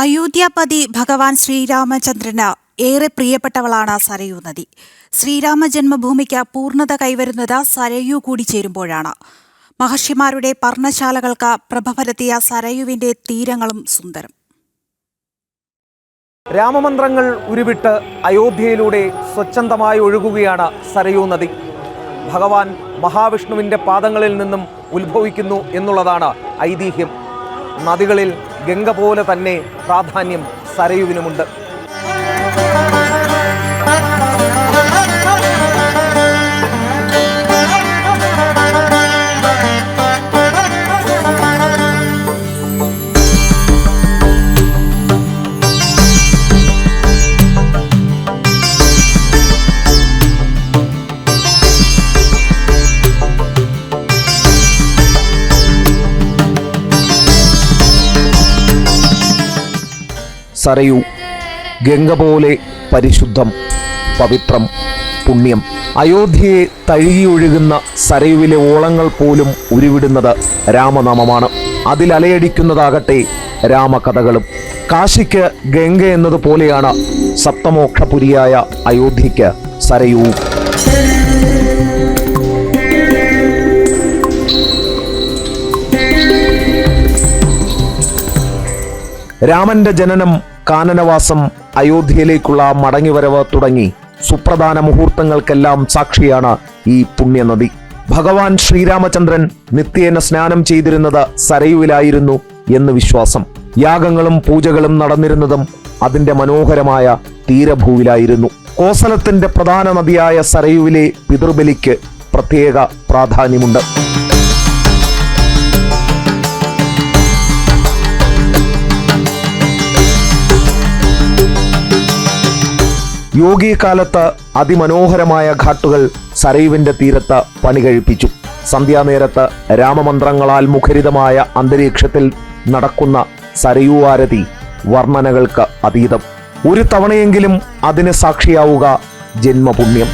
അയോധ്യാപതി ഭഗവാൻ ശ്രീരാമചന്ദ്രന് ഏറെ പ്രിയപ്പെട്ടവളാണ് സരയൂ നദി. ശ്രീരാമ ജന്മഭൂമിക്ക് പൂർണത കൈവരുന്നത് സരയൂ കൂടി ചേരുമ്പോഴാണ്. മഹർഷിമാരുടെ പർണശാലകൾക്ക് പ്രഭ പരത്തിയ സരയുവിന്റെ തീരങ്ങളും സുന്ദരം. രാമമന്ത്രങ്ങൾ ഉരുവിട്ട് അയോധ്യയിലൂടെ സ്വച്ഛന്തമായി ഒഴുകുകയാണ് സരയൂ നദി. ഭഗവാൻ മഹാവിഷ്ണുവിന്റെ പാദങ്ങളിൽ നിന്നും ഉത്ഭവിക്കുന്നു എന്നുള്ളതാണ് ഐതിഹ്യം. നദികളിൽ ഗംഗ പോലെ തന്നെ പ്രാധാന്യം സരയുവിനുമുണ്ട്. സരയു. ഗംഗ പോലെ പരിശുദ്ധം പവിത്രം പുണ്യം. അയോധ്യയെ തഴുകിയൊഴുകുന്ന സരയുവിലെ ഓളങ്ങൾ പോലും ഉരുവിടുന്നത് രാമനാമമാണ്. അതിൽ അലയടിക്കുന്നതാകട്ടെ രാമകഥകളും. കാശിക്ക് ഗംഗ എന്നതുപോലെയാണ് സപ്തമോക്ഷപുരിയായ അയോധ്യയ്ക്ക് സരയുവും രാമന്റെ ജനനം കാനനവാസം അയോധ്യയിലേക്കുള്ള മടങ്ങിവരവ് തുടങ്ങി. സുപ്രധാന മുഹൂർത്തങ്ങൾക്കെല്ലാം സാക്ഷിയാണ് ഈ പുണ്യനദി. ഭഗവാൻ ശ്രീരാമചന്ദ്രൻ നിത്യേന സ്നാനം ചെയ്തിരുന്നത് സരയുവിലായിരുന്നു എന്ന് വിശ്വാസം. യാഗങ്ങളും പൂജകളും നടന്നിരുന്നതും അതിന്റെ മനോഹരമായ തീരഭൂവിലായിരുന്നു. കോസലത്തിന്റെ പ്രധാന നദിയായ സരയുവിലെ പിതൃബലിക്ക് പ്രത്യേക പ്രാധാന്യമുണ്ട്. യോഗി കാലത്ത് അതിമനോഹരമായ ഘാട്ടുകൾ സരയുവിന്റെ തീരത്ത് പണി കഴിപ്പിച്ചു സന്ധ്യാനേരത്ത് രാമമന്ത്രങ്ങളാൽ മുഖരിതമായ അന്തരീക്ഷത്തിൽ നടക്കുന്ന സരയൂ ആരതി വർണനകൾക്ക് അതീതം. ഒരു തവണയെങ്കിലും അതിന് സാക്ഷിയാവുക ജന്മപുണ്യം.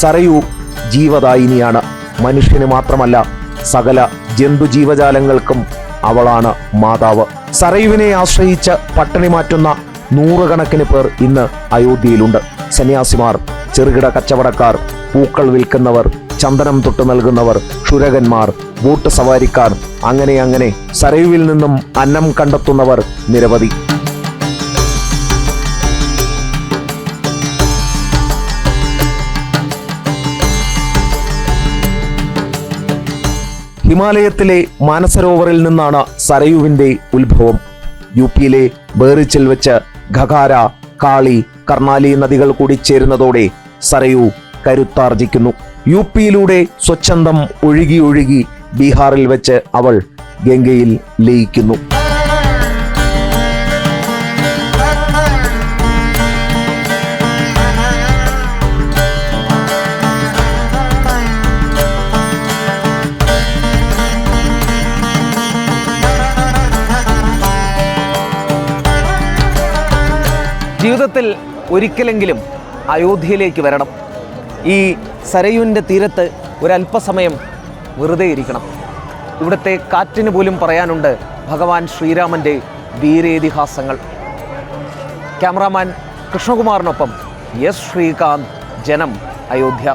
സരയു ജീവദായിനിയാണ്. മനുഷ്യന് മാത്രമല്ല സകല ജന്തുജീവജാലങ്ങൾക്കും അവളാണ് മാതാവ്. സരയുവിനെ ആശ്രയിച്ച് പട്ടിണി മാറ്റുന്ന നൂറുകണക്കിന് പേർ ഇന്ന് അയോധ്യയിലുണ്ട്. സന്യാസിമാർ ചെറുകിട കച്ചവടക്കാർ പൂക്കൾ വിൽക്കുന്നവർ ചന്ദനം തൊട്ട് നൽകുന്നവർ ക്ഷുരകന്മാർ ബോട്ട് സവാരിക്കാർ അങ്ങനെ അങ്ങനെ സരയുവിൽ നിന്നും അന്നം കണ്ടെത്തുന്നവർ നിരവധി. ഹിമാലയത്തിലെ മാനസരോവറിൽ നിന്നാണ് സരയുവിന്റെ ഉത്ഭവം. യു പിയിലെ ബേറിച്ചിൽ വെച്ച് ഖഗാര കാളി കർണാലി നദികൾ കൂടി ചേരുന്നതോടെ സരയു കരുത്താർജിക്കുന്നു. യു പിയിലൂടെ സ്വച്ഛന്തം ഒഴുകി ഒഴുകി ബീഹാറിൽ വെച്ച് അവൾ ഗംഗയിൽ ലയിക്കുന്നു. ജീവിതത്തിൽ ഒരിക്കലെങ്കിലും അയോധ്യയിലേക്ക് വരണം. ഈ സരയുവിന്റെ തീരത്ത് ഒരല്പസമയം വെറുതെ ഇരിക്കണം. ഇവിടുത്തെ കാറ്റിന് പോലും പറയാനുണ്ട് ഭഗവാൻ ശ്രീരാമന്റെ വീരേതിഹാസങ്ങൾ. ക്യാമറാമാൻ കൃഷ്ണകുമാറിനൊപ്പം എസ് ശ്രീകാന്ത് ജനം അയോധ്യ.